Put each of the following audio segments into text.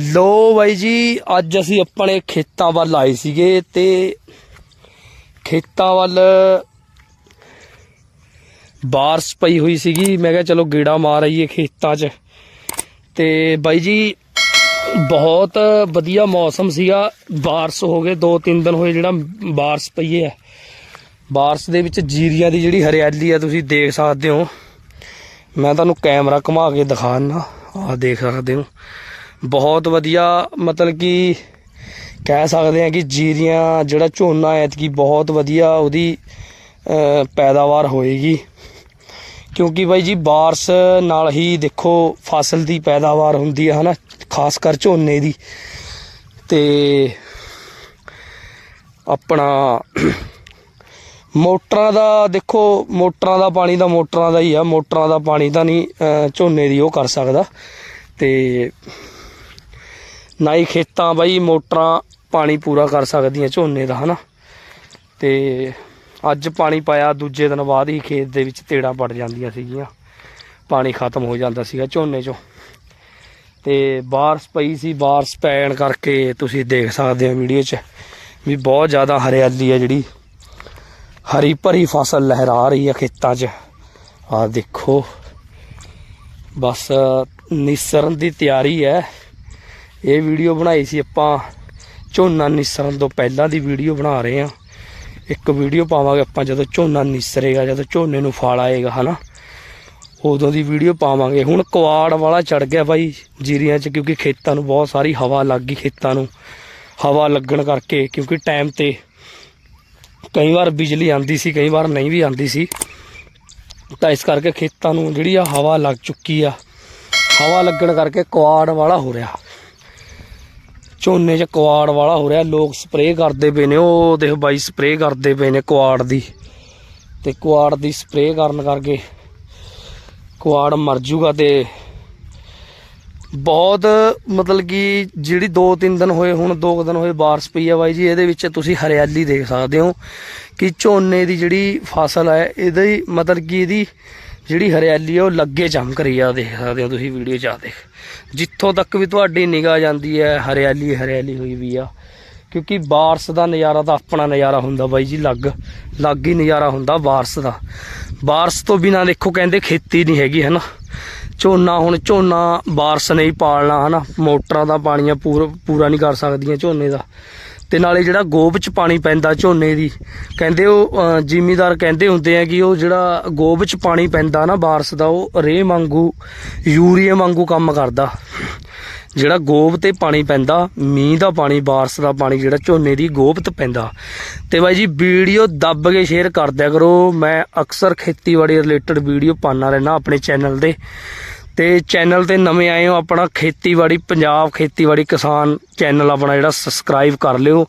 ਲੋ ਬਾਈ ਜੀ, ਅੱਜ ਅਸੀਂ ਆਪਣੇ ਖੇਤਾਂ ਵੱਲ ਆਏ ਸੀਗੇ ਤੇ ਖੇਤਾਂ ਵੱਲ ਬਾਰਸ ਪਈ ਹੋਈ ਸੀਗੀ। ਮੈਂ ਕਿਹਾ ਚਲੋ ਗੇੜਾ ਮਾਰ ਆਈਏ ਖੇਤਾਂ 'ਚ। ਤੇ ਬਾਈ ਜੀ, ਬਹੁਤ ਵਧੀਆ ਮੌਸਮ ਸੀਗਾ। ਬਾਰਸ ਹੋ ਗਏ 2-3 ਦਿਨ ਹੋਏ ਜਿਹੜਾ ਬਾਰਸ ਪਈ ਹੈ। ਬਾਰਸ ਦੇ ਵਿੱਚ ਜੀਰੀਆਂ ਦੀ ਜਿਹੜੀ ਹਰਿਆਲੀ ਆ, ਤੁਸੀਂ ਦੇਖ ਸਕਦੇ ਹੋ। ਮੈਂ ਤੁਹਾਨੂੰ ਕੈਮਰਾ ਘੁਮਾ ਕੇ ਦਿਖਾਣਾ ਆਹ ਦੇਖ ਸਕਦੇ ਹੋ। ਬਹੁਤ ਵਧੀਆ, ਮਤਲਬ ਕਿ ਕਹਿ ਸਕਦੇ ਹਾਂ ਕਿ ਜੀਰੀਆਂ, ਜਿਹੜਾ ਝੋਨਾ ਐਤਕੀ ਬਹੁਤ ਵਧੀਆ ਉਹਦੀ ਪੈਦਾਵਾਰ ਹੋਏਗੀ। ਕਿਉਂਕਿ ਬਾਈ ਜੀ ਬਾਰਸ ਨਾਲ ਹੀ ਦੇਖੋ ਫਸਲ ਦੀ ਪੈਦਾਵਾਰ ਹੁੰਦੀ ਹੈ, ਹਨਾ? ਖਾਸ ਕਰ ਝੋਨੇ ਦੀ। ਤੇ ਆਪਣਾ ਮੋਟਰਾਂ ਦਾ ਦੇਖੋ, ਮੋਟਰਾਂ ਦਾ ਪਾਣੀ ਤਾਂ ਮੋਟਰਾਂ ਦਾ ਹੀ ਆ, ਮੋਟਰਾਂ ਦਾ ਪਾਣੀ ਤਾਂ ਨਹੀਂ ਝੋਨੇ ਦੀ ਉਹ ਕਰ ਸਕਦਾ। ਤੇ ਨਾ ਹੀ ਖੇਤਾਂ ਬਾਈ, ਮੋਟਰਾਂ ਪਾਣੀ ਪੂਰਾ ਕਰ ਸਕਦੀਆਂ ਝੋਨੇ ਦਾ, ਹਨਾ? ਤੇ ਅੱਜ ਪਾਣੀ ਪਾਇਆ, ਦੂਜੇ ਦਿਨ ਬਾਅਦ ਹੀ ਖੇਤ ਦੇ ਵਿੱਚ ਤੇੜਾਂ ਪੜ ਜਾਂਦੀਆਂ ਸੀਗੀਆਂ। ਪਾਣੀ ਖਤਮ ਹੋ ਜਾਂਦਾ ਸੀਗਾ ਝੋਨੇ 'ਚੋਂ। ਤੇ ਬਾਰਸ ਪਈ ਸੀ, ਬਾਰਸ ਪੈਣ ਕਰਕੇ ਤੁਸੀਂ ਦੇਖ ਸਕਦੇ ਹੋ ਵੀਡੀਓ 'ਚ ਵੀ ਬਹੁਤ ਜ਼ਿਆਦਾ ਹਰਿਆਲੀ ਹੈ ਜਿਹੜੀ। ਹਰੀ ਭਰੀ ਫਸਲ ਲਹਿਰਾ ਰਹੀ ਹੈ ਖੇਤਾਂ 'ਚ। ਆਹ ਦੇਖੋ। ਬਸ, ਨਿਸਰਨ ਦੀ ਤਿਆਰੀ ਹੈ। ਇਹ ਵੀਡੀਓ ਬਣਾਈ ਸੀ ਆਪਾਂ ਝੋਨਾ ਨਿਸਰਨ ਤੋਂ ਪਹਿਲਾਂ ਦੀ ਵੀਡੀਓ ਬਣਾ ਰਹੇ ਹਾਂ। ਇੱਕ ਵੀਡੀਓ ਪਾਵਾਂਗੇ ਆਪਾਂ ਜਦੋਂ ਝੋਨਾ ਨਿਸਰੇਗਾ, ਜਦੋਂ ਝੋਨੇ ਨੂੰ ਫਲ ਆਏਗਾ, ਹਨਾ? ਉਦੋਂ ਦੀ ਵੀਡੀਓ ਪਾਵਾਂਗੇ। ਹੁਣ ਕੁਆੜ ਵਾਲਾ ਚੜ ਗਿਆ ਬਾਈ ਜੀਰੀਆਂ 'ਚ, ਕਿਉਂਕਿ ਖੇਤਾਂ ਨੂੰ ਬਹੁਤ ਸਾਰੀ ਹਵਾ ਲੱਗ ਗਈ ਖੇਤਾਂ ਨੂੰ। ਹਵਾ ਲੱਗਣ ਕਰਕੇ, ਕਿਉਂਕਿ ਟਾਈਮ ਤੇ ਕਈ ਵਾਰ ਬਿਜਲੀ ਆਂਦੀ ਸੀ, ਕਈ ਵਾਰ ਨਹੀਂ ਵੀ ਆਂਦੀ ਸੀ। ਤਾਂ ਇਸ ਕਰਕੇ ਖੇਤਾਂ ਨੂੰ ਜਿਹੜੀ ਆ ਹਵਾ ਲੱਗ ਚੁੱਕੀ ਆ। ਹਵਾ ਲੱਗਣ ਕਰਕੇ ਕੁਆੜ ਵਾਲਾ ਹੋ ਰਿਹਾ। ਝੋਨੇ 'ਚ ਕੁਆੜ ਵਾਲਾ ਹੋ ਰਿਹਾ, ਲੋਕ ਸਪਰੇਅ ਕਰਦੇ ਪਏ ਨੇ, ਉਹ ਦੇਖੋ ਬਾਈ ਸਪਰੇਅ ਕਰਦੇ ਪਏ ਨੇ ਕੁਆੜ ਦੀ। ਤੇ ਕੁਆੜ ਦੀ ਸਪਰੇਅ ਕਰਨ ਕਰਕੇ ਕੁਆੜ ਮਰ ਜੂਗਾ ਤੇ ਬਹੁਤ ਮਤਲਬ ਕਿ ਜਿਹੜੀ 2-3 ਦਿਨ ਹੋਏ, ਹੁਣ 2 ਦਿਨ ਹੋਏ ਬਾਰਿਸ਼ ਪਈ ਆ ਬਾਈ ਜੀ, ਇਹਦੇ ਵਿੱਚ ਤੁਸੀਂ ਹਰਿਆਲੀ ਦੇਖ ਸਕਦੇ ਹੋ ਕਿ ਝੋਨੇ ਦੀ ਜਿਹੜੀ ਫਸਲ ਹੈ, ਇਹਦੀ ਮਤਲਬ ਕਿ ਇਹਦੀ ਜਿਹੜੀ ਹਰਿਆਲੀ ਹੈ ਉਹ ਲੱਗੇ ਚਮਕ ਰਹੀ ਆ, ਦੇਖ ਸਕਦੇ ਹੋ ਤੁਸੀਂ ਵੀਡੀਓ 'ਚ ਆ ਦੇਖ। ਜਿੱਥੋਂ ਤੱਕ ਵੀ ਤੁਹਾਡੀ ਨਿਗਾਹ ਜਾਂਦੀ ਹੈ, ਹਰਿਆਲੀ ਹਰਿਆਲੀ ਹੋਈ ਵੀ ਆ। ਕਿਉਂਕਿ ਬਾਰਸ ਦਾ ਨਜ਼ਾਰਾ ਤਾਂ ਆਪਣਾ ਨਜ਼ਾਰਾ ਹੁੰਦਾ ਬਾਈ ਜੀ, ਲੱਗ ਲੱਗ ਹੀ ਨਜ਼ਾਰਾ ਹੁੰਦਾ ਬਾਰਸ ਦਾ। ਬਾਰਸ ਤੋਂ ਬਿਨਾ ਦੇਖੋ ਕਹਿੰਦੇ ਖੇਤੀ ਨਹੀਂ ਹੈਗੀ, ਹਨਾ। ਝੋਨਾ ਹੁਣ ਝੋਨਾ ਬਾਰਸ ਨਹੀਂ ਪਾਲਣਾ, ਹਨਾ। ਮੋਟਰਾਂ ਦਾ ਪਾਣੀਆਂ ਪੂਰਾ ਪੂਰਾ ਨਹੀਂ ਕਰ ਸਕਦੀਆਂ ਝੋਨੇ ਦਾ। ਤੇ ਨਾਲੇ ਜਿਹੜਾ ਗੋਬ ਚ ਪਾਣੀ ਪੈਂਦਾ ਝੋਨੇ ਦੀ, ਕਹਿੰਦੇ ਉਹ ਜ਼ਿਮੀਦਾਰ ਕਹਿੰਦੇ ਹੁੰਦੇ ਆ ਕਿ ਉਹ ਜਿਹੜਾ ਗੋਬ ਚ ਪਾਣੀ ਪੈਂਦਾ ਨਾ ਬਾਰਸ ਦਾ, ਉਹ ਰੇ ਵਾਂਗੂ ਯੂਰੀਆ ਵਾਂਗੂ ਕੰਮ ਕਰਦਾ। ਜਿਹੜਾ ਗੋਬ ਤੇ ਪਾਣੀ ਪੈਂਦਾ, ਮੀਂਹ ਦਾ ਪਾਣੀ, ਬਾਰਸ ਦਾ ਪਾਣੀ, ਜਿਹੜਾ ਝੋਨੇ ਦੀ ਗੋਬ ਤੇ ਪੈਂਦਾ। ਤੇ ਬਾਈ ਜੀ, ਵੀਡੀਓ ਦੱਬ ਕੇ ਸ਼ੇਅਰ ਕਰ ਦਿਆ ਕਰੋ। ਮੈਂ ਅਕਸਰ ਖੇਤੀਬਾੜੀ ਰਿਲੇਟਡ ਵੀਡੀਓ ਪਾਉਂਦਾ ਰਹਿਣਾ ਆਪਣੇ ਚੈਨਲ ਤੇ। ਤੇ ਚੈਨਲ ਤੇ ਨਵੇਂ ਆਏ ਹੋ, ਆਪਣਾ ਖੇਤੀਬਾੜੀ, ਪੰਜਾਬ ਖੇਤੀਬਾੜੀ ਕਿਸਾਨ ਚੈਨਲ ਆਪਣਾ ਜਿਹੜਾ ਸਬਸਕ੍ਰਾਈਬ ਕਰ ਲਿਓ।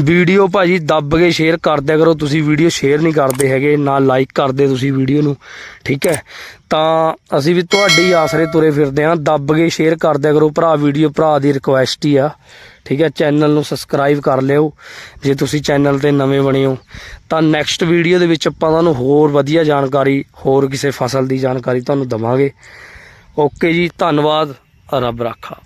ਵੀਡੀਓ ਭਾਜੀ ਦੱਬ ਕੇ ਸ਼ੇਅਰ ਕਰ ਦਿਆ ਕਰੋ, ਤੁਸੀਂ ਵੀਡੀਓ ਸ਼ੇਅਰ ਨਹੀਂ ਕਰਦੇ ਹੈਗੇ, ਨਾ ਲਾਈਕ ਕਰਦੇ ਤੁਸੀਂ ਵੀਡੀਓ ਨੂੰ, ਠੀਕ ਹੈ? ਤਾਂ ਅਸੀਂ ਵੀ ਤੁਹਾਡੀ ਆਸਰੇ ਤੁਰੇ ਫਿਰਦੇ ਆਂ ਦੱਬ ਕੇ ਸ਼ੇਅਰ ਕਰ ਦਿਆ ਕਰੋ, ਭਰਾ ਵੀਡੀਓ, ਭਰਾ ਦੀ ਰਿਕੁਐਸਟ ਹੀ ਆ, ਠੀਕ ਹੈ? ਚੈਨਲ ਨੂੰ ਸਬਸਕ੍ਰਾਈਬ ਕਰ ਲਿਓ, ਜੇ ਤੁਸੀਂ ਚੈਨਲ ਤੇ ਨਵੇਂ ਬਣੇ ਹੋ। ਤਾਂ ਨੈਕਸਟ ਵੀਡੀਓ ਦੇ ਵਿੱਚ ਆਪਾਂ ਤੁਹਾਨੂੰ ਹੋਰ ਵਧੀਆ ਜਾਣਕਾਰੀ, ਹੋਰ ਕਿਸੇ ਫਸਲ ਦੀ ਜਾਣਕਾਰੀ ਤੁਹਾਨੂੰ ਦਵਾਂਗੇ। ਓਕੇ ਜੀ ਧੰਨਵਾਦ। ਰੱਬ ਰਾਖਾ।